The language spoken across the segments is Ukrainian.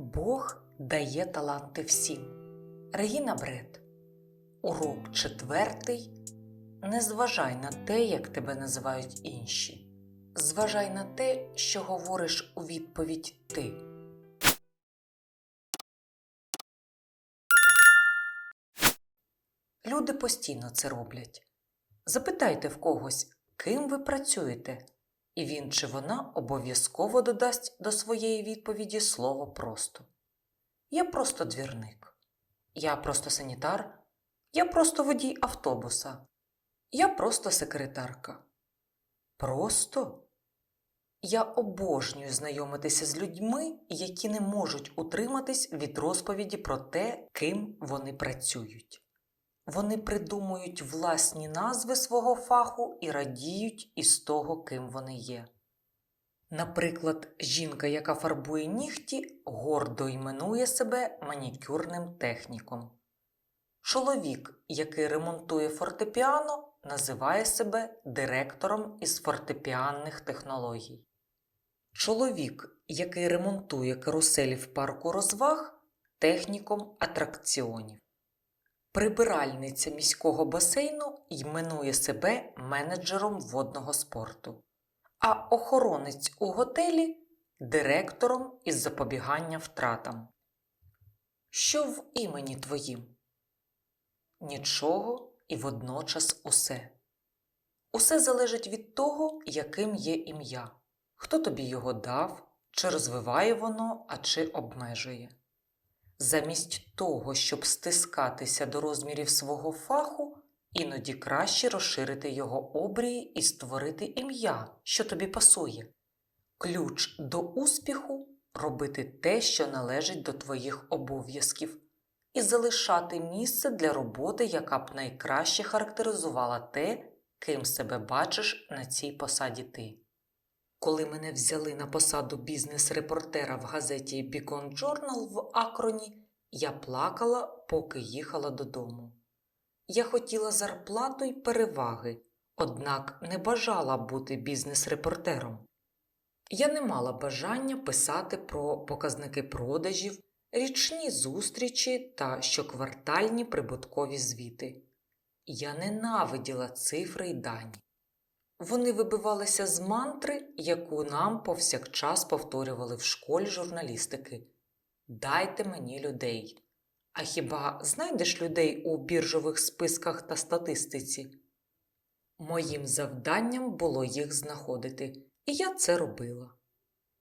Бог дає таланти всім. Регіна Бред. Урок четвертий. Не зважай на те, як тебе називають інші. Зважай на те, що говориш у відповідь ти. Люди постійно це роблять. Запитайте в когось, ким ви працюєте, і він чи вона обов'язково додасть до своєї відповіді слово просто. Я просто двірник. Я просто санітар. Я просто водій автобуса. Я просто секретарка. Просто? Я обожнюю знайомитися з людьми, які не можуть утриматись від розповіді про те, ким вони працюють. Вони придумують власні назви свого фаху і радіють із того, ким вони є. Наприклад, жінка, яка фарбує нігті, гордо іменує себе манікюрним техніком. Чоловік, який ремонтує фортепіано, називає себе директором із фортепіанних технологій. Чоловік, який ремонтує каруселі в парку розваг, техніком атракціонів. Прибиральниця міського басейну іменує себе менеджером водного спорту, а охоронець у готелі директором із запобігання втратам. Що в імені твоїм? Нічого і водночас усе. Усе залежить від того, яким є ім'я, хто тобі його дав, чи розвиває воно, а чи обмежує. Замість того, щоб стискатися до розмірів свого фаху, іноді краще розширити його обрії і створити ім'я, що тобі пасує. Ключ до успіху робити те, що належить до твоїх обов'язків, і залишати місце для роботи, яка б найкраще характеризувала те, ким себе бачиш на цій посаді ти. Коли мене взяли на посаду бізнес-репортера в газеті Beacon Journal в Акроні, я плакала, поки їхала додому. Я хотіла зарплату й переваги, однак не бажала бути бізнес-репортером. Я не мала бажання писати про показники продажів, річні зустрічі та щоквартальні прибуткові звіти. Я ненавиділа цифри й дані. Вони вибивалися з мантри, яку нам повсякчас повторювали в школі журналістики Дайте мені людей. А хіба знайдеш людей у біржових списках та статистиці? Моїм завданням було їх знаходити, і я це робила.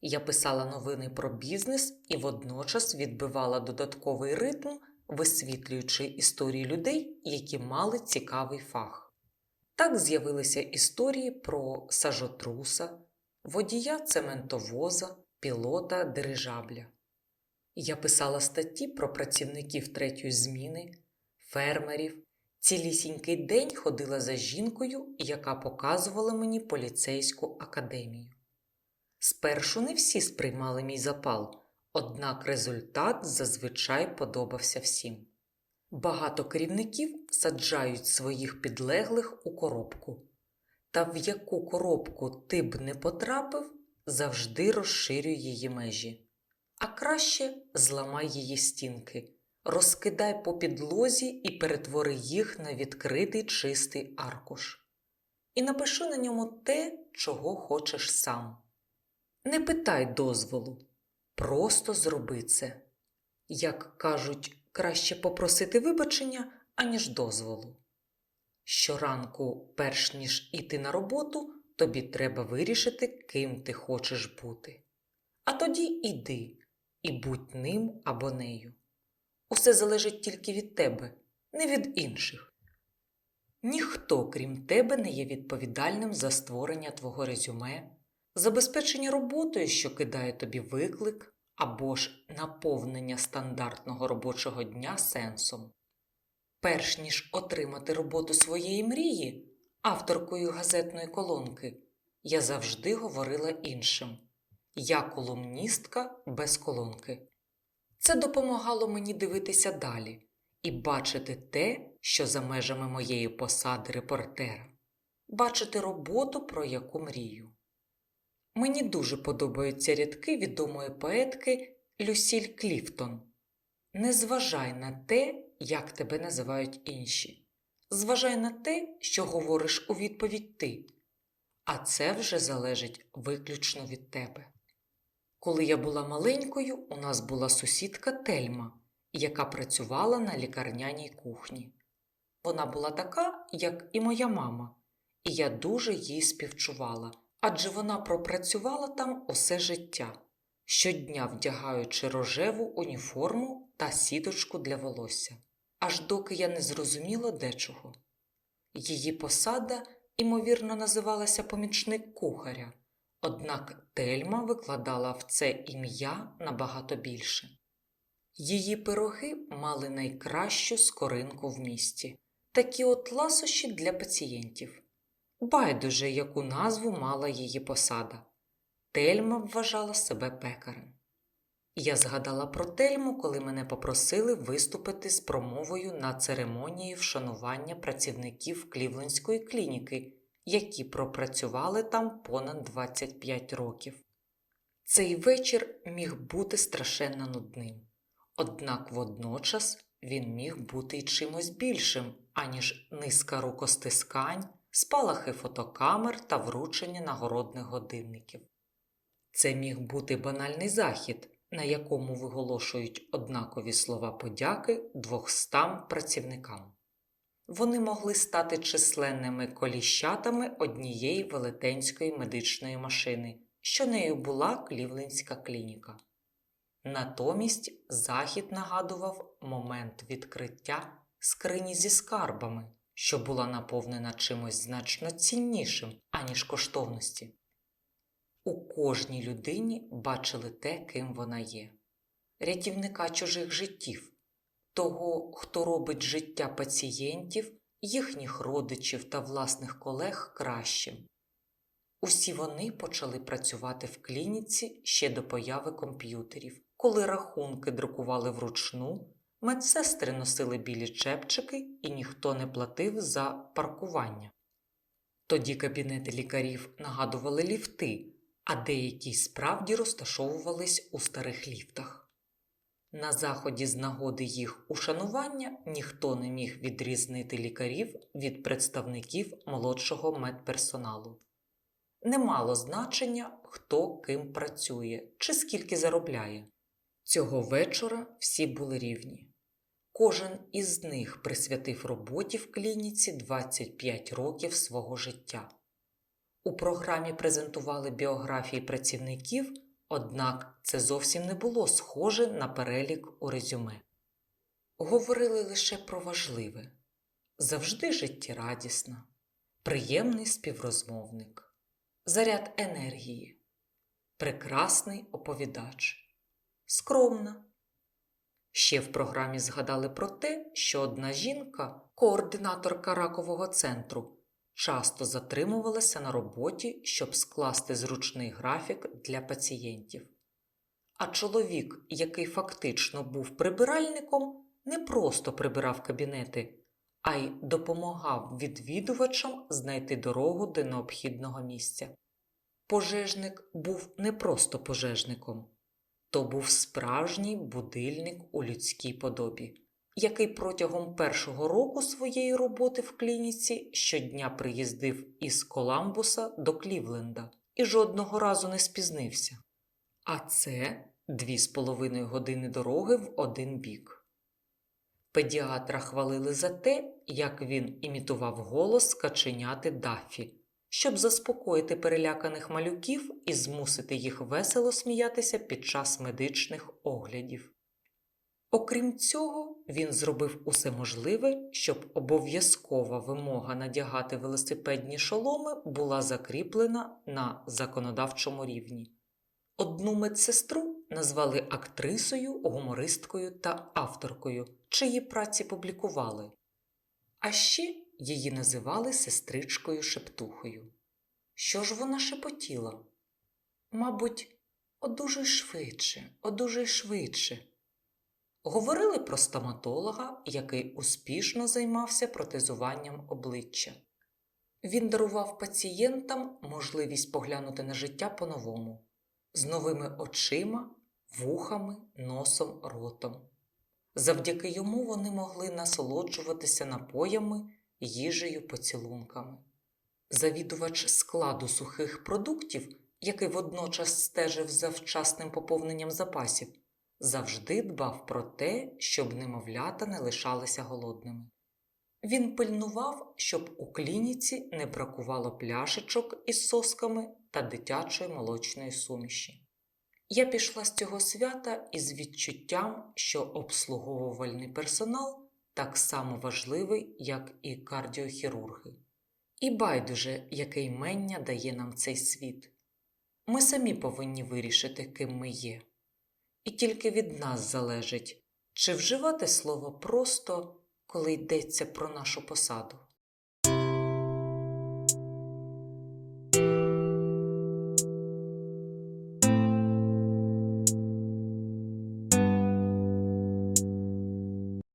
Я писала новини про бізнес і водночас відбивала додатковий ритм, висвітлюючи історії людей, які мали цікавий фах. Так з'явилися історії про сажотруса, водія цементовоза, пілота дирижабля. Я писала статті про працівників третьої зміни, фермерів. Цілісінький день ходила за жінкою, яка показувала мені поліцейську академію. Спершу не всі сприймали мій запал, однак результат зазвичай подобався всім. Багато керівників саджають своїх підлеглих у коробку, та в яку коробку ти б не потрапив, завжди розширюй її межі. А краще зламай її стінки, розкидай по підлозі і перетвори їх на відкритий чистий аркуш. І напиши на ньому те, чого хочеш сам. Не питай дозволу, просто зроби це. Як кажуть, краще попросити вибачення, аніж дозволу. Щоранку, перш ніж іти на роботу, тобі треба вирішити, ким ти хочеш бути. А тоді іди і будь ним або нею. Усе залежить тільки від тебе, не від інших. Ніхто, крім тебе, не є відповідальним за створення твого резюме, забезпечення роботою, що кидає тобі виклик, або ж наповнення стандартного робочого дня сенсом. Перш ніж отримати роботу своєї мрії, авторкою газетної колонки, я завжди говорила іншим я колумністка без колонки. Це допомагало мені дивитися далі і бачити те, що за межами моєї посади репортера, бачити роботу, про яку мрію. Мені дуже подобаються рядки відомої поетки Люсіль Кліфтон. Не зважай на те, як тебе називають інші. Зважай на те, що говориш у відповідь ти. А це вже залежить виключно від тебе. Коли я була маленькою, у нас була сусідка Тельма, яка працювала на лікарняній кухні. Вона була така, як і моя мама, і я дуже їй співчувала, адже вона пропрацювала там усе життя, щодня вдягаючи рожеву уніформу та сіточку для волосся, аж доки я не зрозуміла дечого. Її посада, ймовірно, називалася помічник кухаря, однак Тельма викладала в це ім'я набагато більше. Її пироги мали найкращу скоринку в місті, такі от ласощі для пацієнтів. Байдуже, яку назву мала її посада. Тельма вважала себе пекарем. Я згадала про Тельму, коли мене попросили виступити з промовою на церемонії вшанування працівників Клівлендської клініки, які пропрацювали там понад 25 років. Цей вечір міг бути страшенно нудним, однак водночас він міг бути й чимось більшим, аніж низка рукостискань, спалахи фотокамер та вручення нагородних годинників. Це міг бути банальний захід, на якому виголошують однакові слова подяки двохстам працівникам. Вони могли стати численними коліщатами однієї велетенської медичної машини, що нею була Клівлендська клініка. Натомість захід нагадував момент відкриття скрині зі скарбами, що була наповнена чимось значно ціннішим, аніж коштовності. У кожній людині бачили те, ким вона є рятівника чужих життів, того, хто робить життя пацієнтів, їхніх родичів та власних колег кращим. Усі вони почали працювати в клініці ще до появи комп'ютерів, коли рахунки друкували вручну, медсестри носили білі чепчики і ніхто не платив за паркування. Тоді кабінети лікарів нагадували ліфти, а деякі справді розташовувались у старих ліфтах. На заході з нагоди їх ушанування ніхто не міг відрізнити лікарів від представників молодшого медперсоналу. Не мало значення, хто ким працює чи скільки заробляє. Цього вечора всі були рівні. Кожен із них присвятив роботі в клініці 25 років свого життя. У програмі презентували біографії працівників, однак це зовсім не було схоже на перелік у резюме. Говорили лише про важливе завжди життєрадісна, приємний співрозмовник, заряд енергії, прекрасний оповідач, скромна. Ще в програмі згадали про те, що одна жінка, координаторка ракового центру, часто затримувалася на роботі, щоб скласти зручний графік для пацієнтів. А чоловік, який фактично був прибиральником, не просто прибирав кабінети, а й допомагав відвідувачам знайти дорогу до необхідного місця. Пожежник був не просто пожежником, то був справжній будильник у людській подобі який протягом першого року своєї роботи в клініці щодня приїздив із Коламбуса до Клівленда і жодного разу не спізнився. А це дві з половиною години дороги в один бік. Педіатра хвалили за те, як він імітував голос каченяти Дафі, щоб заспокоїти переляканих малюків і змусити їх весело сміятися під час медичних оглядів. Окрім цього, він зробив усе можливе, щоб обов'язкова вимога надягати велосипедні шоломи була закріплена на законодавчому рівні. Одну медсестру назвали актрисою, гумористкою та авторкою, чиї праці публікували, а ще її називали сестричкою шептухою. Що ж вона шепотіла? Мабуть, одужуй швидше, одужуй швидше. Говорили про стоматолога, який успішно займався протезуванням обличчя. Він дарував пацієнтам можливість поглянути на життя по-новому, з новими очима, вухами, носом, ротом. Завдяки йому вони могли насолоджуватися напоями, їжею, поцілунками. Завідувач складу сухих продуктів, який водночас стежив за вчасним поповненням запасів, завжди дбав про те, щоб немовлята не лишалися голодними. Він пильнував, щоб у клініці не бракувало пляшечок із сосками та дитячої молочної суміші. Я пішла з цього свята із відчуттям, що обслуговувальний персонал так само важливий, як і кардіохірурги. І байдуже, яке ймення дає нам цей світ. Ми самі повинні вирішити, ким ми є. І тільки від нас залежить, чи вживати слово просто, коли йдеться про нашу посаду.